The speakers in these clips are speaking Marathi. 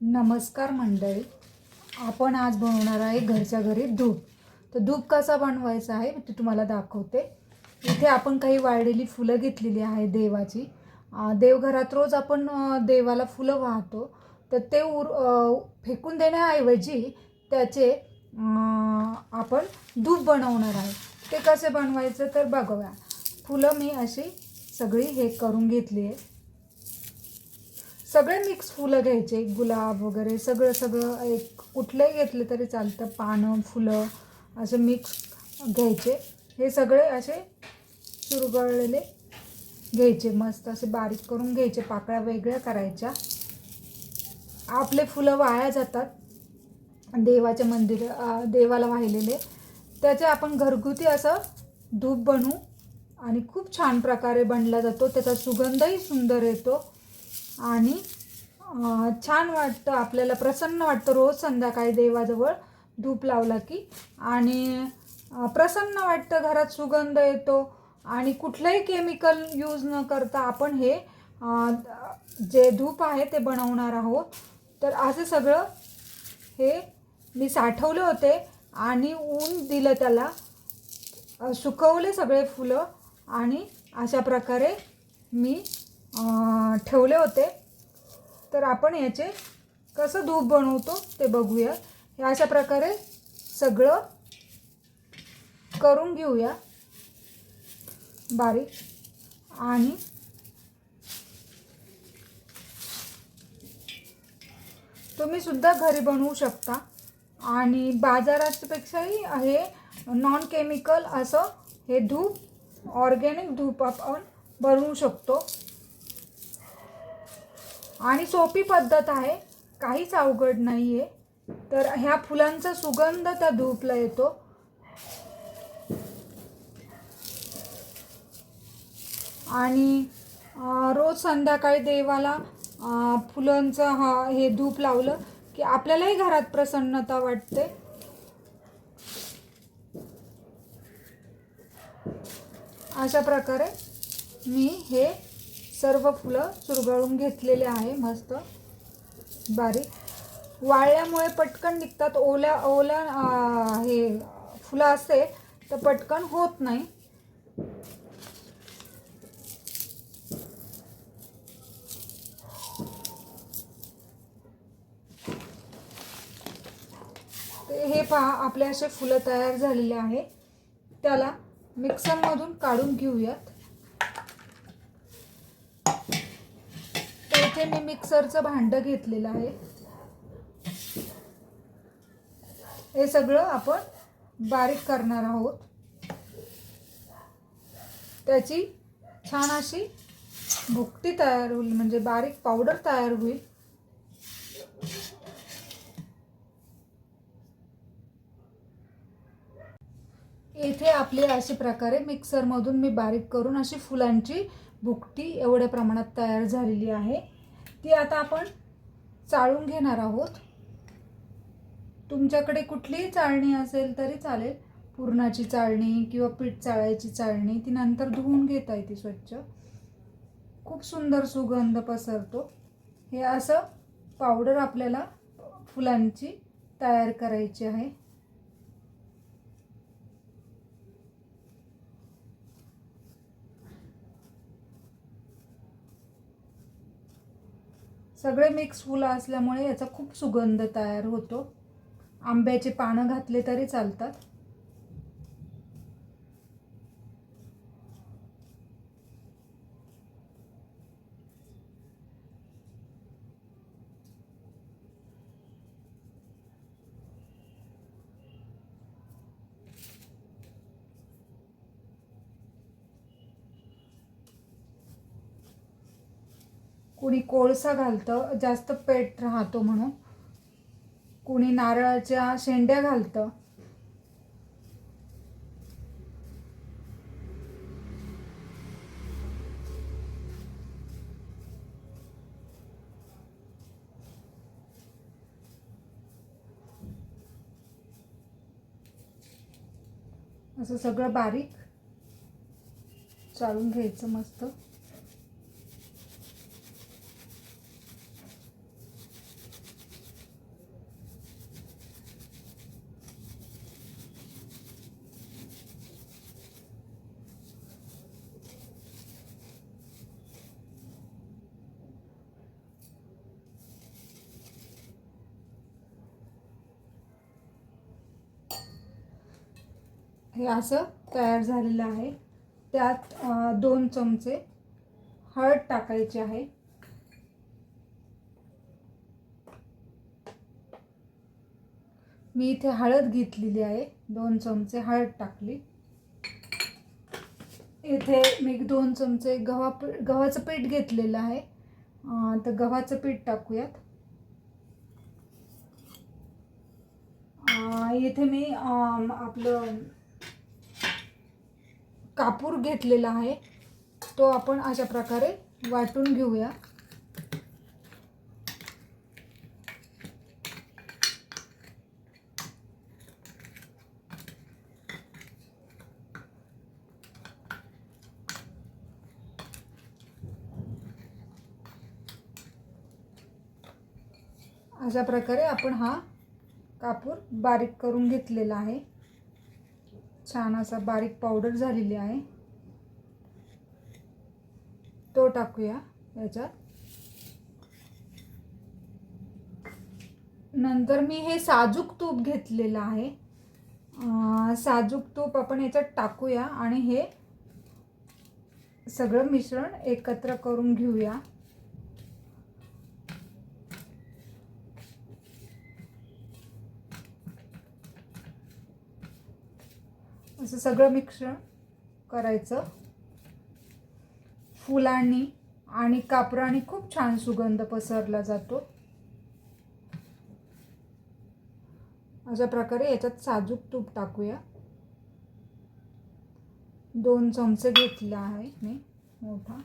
नमस्कार मंडळी. आपण आज बनवणार आहे घरच्या घरी धूप तर धूप कसा बनवायचा आहे मी ते तुम्हाला दाखवते. इथे आपण काही वाळलेली फुलं घेतलेली आहे देवाची. देवघरात रोज आपण देवाला फुलं वाहतो. तर ते उर फेकून देण्याऐवजी त्याचे आपण धूप बनवणार आहे. ते कसे बनवायचं तर बघूया. फुलं मी अशी सगळी हे करून घेतली आहे. सगळे मिक्स फुलं घ्यायचे. गुलाब वगैरे सगळं सगळं एक कुठलंही घेतलं तरी चालतं. पानं फुलं असे मिक्स घ्यायचे. हे सगळे असे चुरगळलेले घ्यायचे. मस्त असे बारीक करून घ्यायचे. पाकळ्या वेगळ्या करायच्या. आपले फुलं वाया जातात. देवाच्या मंदिर देवाला वाहिलेले. त्याचे आपण घरगुती असं धूप बनवू आणि खूप छान प्रकारे बनला जातो. त्याचा सुगंधही सुंदर येतो. आणि छान वाटतं आपल्याला प्रसन्न वाटतं रोज संध्याकाळी देवाजवळ धूप लावला की. आणि प्रसन्न वाटतं घरात सुगंध येतो आणि कुठलंही केमिकल यूज न करता आपण हे जे धूप आहे ते बनवणार आहोत. तर असं सगळं हे मी साठवले होते आणि ऊन दिलं त्याला. सुकवले सगळे फुलं आणि अशा प्रकारे मी ठेवले होते. तर आपण याचे कसं धूप बनवतो ते बघूया. हे अशा प्रकारे सगळं करून घेऊया. बारीक. आणि तुम्ही सुद्धा घरी बनवू शकता. आणि बाजारापेक्षाही हे नॉन केमिकल असं हे धूप ऑर्गॅनिक धूप आपण बनवू शकतो. आणि सोपी पद्धत आहे. काहीच अवघड नाही आहे तर ह्या फुलांचा सुगंध त्या धूपला येतो. आणि रोज संध्याकाळी देवाला फुलांचं हा हे धूप लावलं की आपल्यालाही घरात प्रसन्नता वाटते. अशा प्रकारे मी हे सर्व फुलं चुरगळून घेतलेले आहे मस्त. बारीक. वाळल्यामुळे पटकन निघतात. ओल्या ओल्या हे फुलं असते तर पटकन होत नाही. ते हे पहा आपले असे फुलं तयार झालेले आहे. त्याला मिक्सरमधून काढून घेऊयात तर इथे मी मिक्सरचं भांडं घेतलेलं आहे. हे सगळं आपण बारीक करणार आहोत. त्याची छान अशी भुकटी तयार होईल म्हणजे बारीक पावडर तयार होईल. येथे आपली अशा प्रकारे मिक्सरमधून मी बारीक करून अशी फुलांची भुकटी एवढ्या प्रमाणात तयार झालेली आहे. ती आता आपण चाळून घेणार आहोत. तुमच्याकडे कुठलीही चाळणी असेल तरी चालेल. पुरणाची चाळणी किंवा पीठ चाळायची चाळणी ती नंतर धुवून घेता येते स्वच्छ. खूप सुंदर सुगंध पसरतो. हे असं पावडर आपल्याला फुलांची तयार करायची आहे. सगळे मिक्स फुलं असल्यामुळे याचा खूप सुगंध तयार होतो. आंब्याचे पानं घातले तरी चालतात. कुणी कोळसा घालतं जास्त पेट राहतो म्हणून. कुणी नारळाच्या शेंड्या घालतं. असं सगळं बारीक चालून घ्यायचं मस्त. हे असं तयार झालेलं आहे. त्यात दोन चमचे हळद टाकायची आहे. मी इथे हळद घेतलेली आहे. दोन चमचे हळद टाकली. इथे मी दोन चमचे गव्हा गव्हाचं पीठ घेतलेलं आहे. तर गव्हाचं पीठ टाकूयात. इथे मी आपलं कापूर घेतलेला आहे. तो आपण अशा प्रकारे वाटून घेऊया. अशा प्रकारे आपण हा कापूर बारीक करून घेतलेला आहे. छान असा बारीक पावडर झालेली आहे. तो टाकूया याच्यात. नंतर मी हे साजूक तूप घेतलेलं आहे. साजूक तूप आपण याच्यात टाकूया आणि हे सगळं मिश्रण एकत्र करून घेऊया. असं सगळं मिश्रण करायचं. फुलांनी आणि कापराने खूप छान सुगंध पसरला जातो. अशा प्रकारे याच्यात साजूक तूप टाकूया. दोन चमचे घेतला आहे मी मोठा.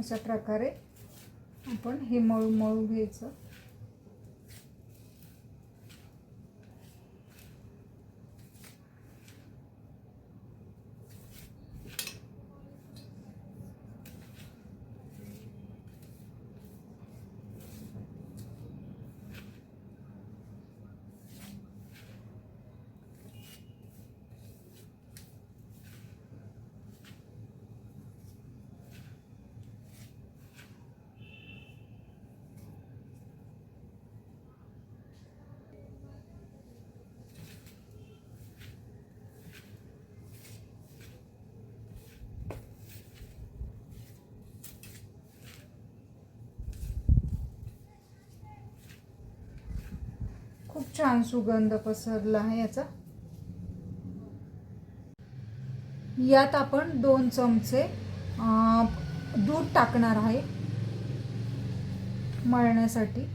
अशा प्रकारे आपण हे मळू मळू घ्यायचं. छान सुगंध पसरला आहे याचा. यात आपण दोन चमचे दूध टाकणार आहे मळण्यासाठी.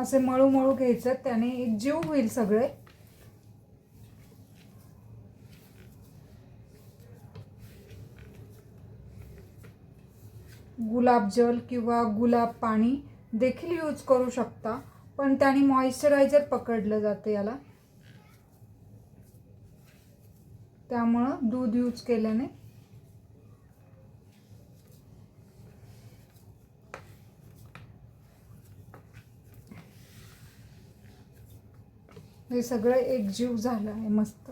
असे मळू मळू घ्यायचं त्याने एक जीव होईल सगळे. गुलाबजल किंवा गुलाब पाणी देखील यूज करू शकता पण त्याने मॉइश्चरायझर पकडलं जातं याला. त्यामुळं दूध यूज केल्याने हे सगळं एकजीव झालं आहे मस्त.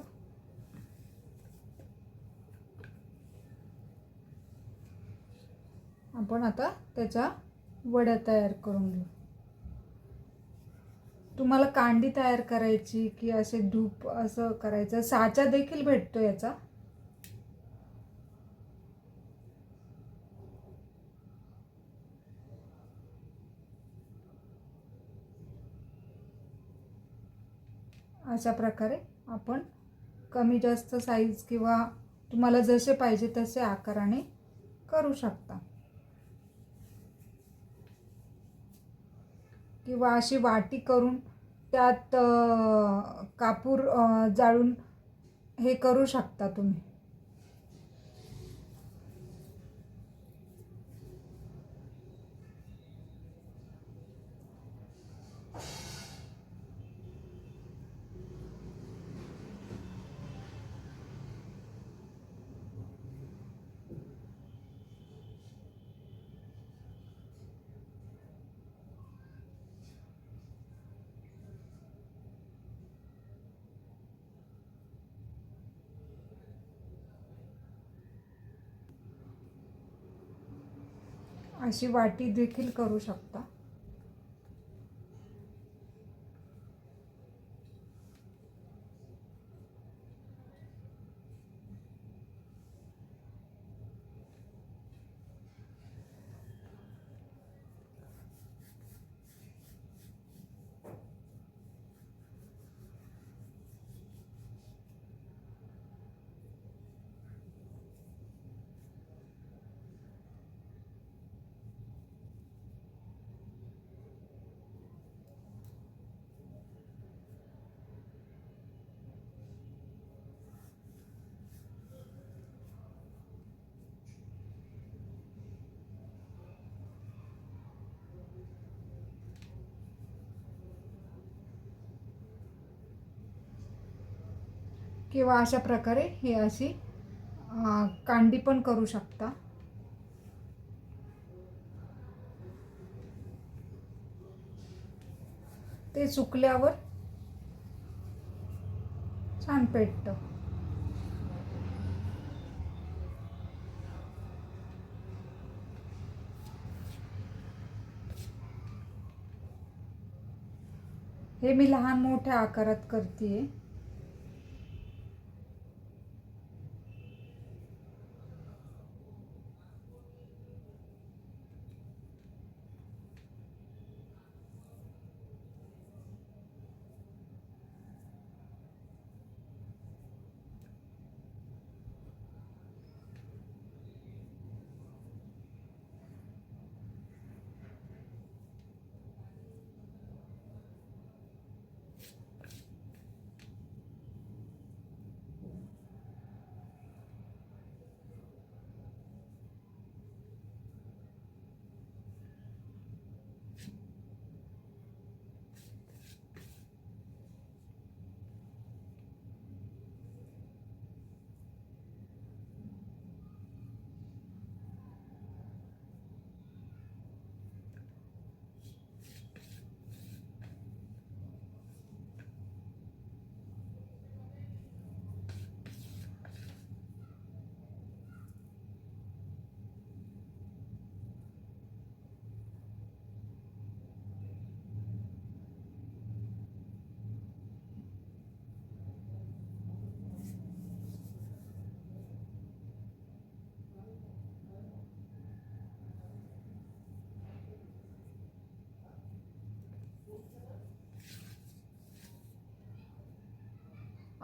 आपण आता त्याच्या वड्या तयार करून घेऊ. तुम्हाला कांडी तयार करायची की असे धूप असं करायचं? साचा देखील भेटतो याचा. अशा प्रकारे आपण कमी जास्त साईज किंवा तुम्हाला जसे पाहिजे तसे आकाराने करू शकता. किंवा अशी वाटी करून त्यात कापूर जाळून हे करू शकता तुम्ही. अशी वाटी देखील करू शकता. किंवा अशा प्रकारे हे अशी कांडी पण करू शकता. ते सुकल्यावर छान पेटतं. हे मी लहान मोठ्या आकारात करते आहे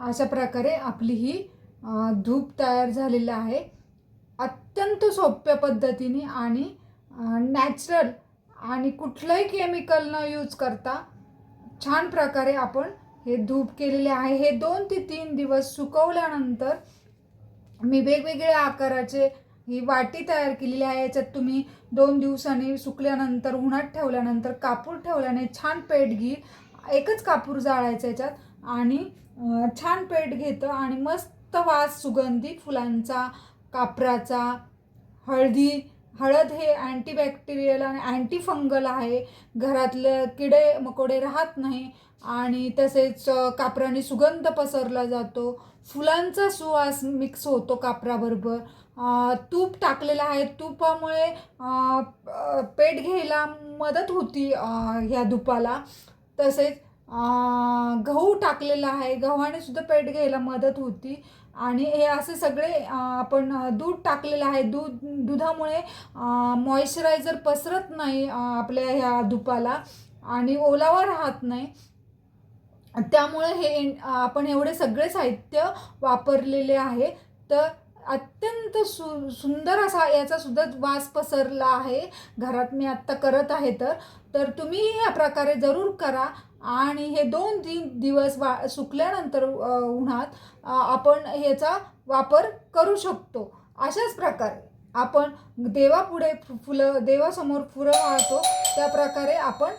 अशा प्रकारे आपली ही धूप तयार झालेलं आहे. अत्यंत सोप्या पद्धतीने आणि नॅचरल आणि कुठलंही केमिकल न यूज करता छान प्रकारे आपण हे धूप केलेले आहे. हे दोन ते तीन दिवस सुकवल्यानंतर मी वेगवेगळ्या आकाराचे ही वाटी तयार केलेली आहे. याच्यात तुम्ही दोन दिवसांनी सुकल्यानंतर उन्हात ठेवल्यानंतर कापूर ठेवल्याने छान पेट घेईल एकच कापूर जाळायचं याच्यात आणि छान पेट घेतं आणि मस्त वास सुगंधी फुलांचा कापराचा. हळदी हळद हे अँटीबॅक्टेरियल आणि अँटी फंगल आहे. घरातले किडे मकोडे राहत नाही आणि तसेच कापराने सुगंध पसरला जातो. फुलांचा सुवास मिक्स होतो कापराबरोबर. तूप टाकलेलं आहे. तुपामुळे पेट घ्यायला मदत होती ह्या धुपाला तसेच गहू टाकलेला आहे. गव्हाने सुद्धा पेट घ्यायला मदत होती. आणि हे असे सगळे आपण दूध टाकलेलं आहे. दूध दुधामुळे मॉइश्चरायझर पसरत नाही आपल्या ह्या धुपाला आणि ओलावा राहत नाही. त्यामुळे हे आपण एवढे सगळे साहित्य वापरलेले आहे. तर अत्यंत सु सुंदर असा याचा सुद्धा वास पसरला आहे. घरात मी आत्ता करत आहे तर. तर तुम्ही ह्या प्रकारे जरूर करा आणि हे दोन तीन दिवस वा सुकल्यानंतर उन्हात आपण ह्याचा वापर करू शकतो. अशाच प्रकारे आपण देवापुढे फुलं देवासमोर फुलं वाहतो त्या प्रकारे आपण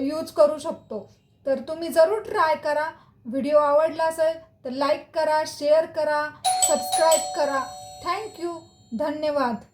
यूज करू शकतो. तर तुम्ही जरूर ट्राय करा. व्हिडिओ आवडला असेल तर लाईक करा शेअर करा सबस्क्राईब करा. थँक्यू धन्यवाद.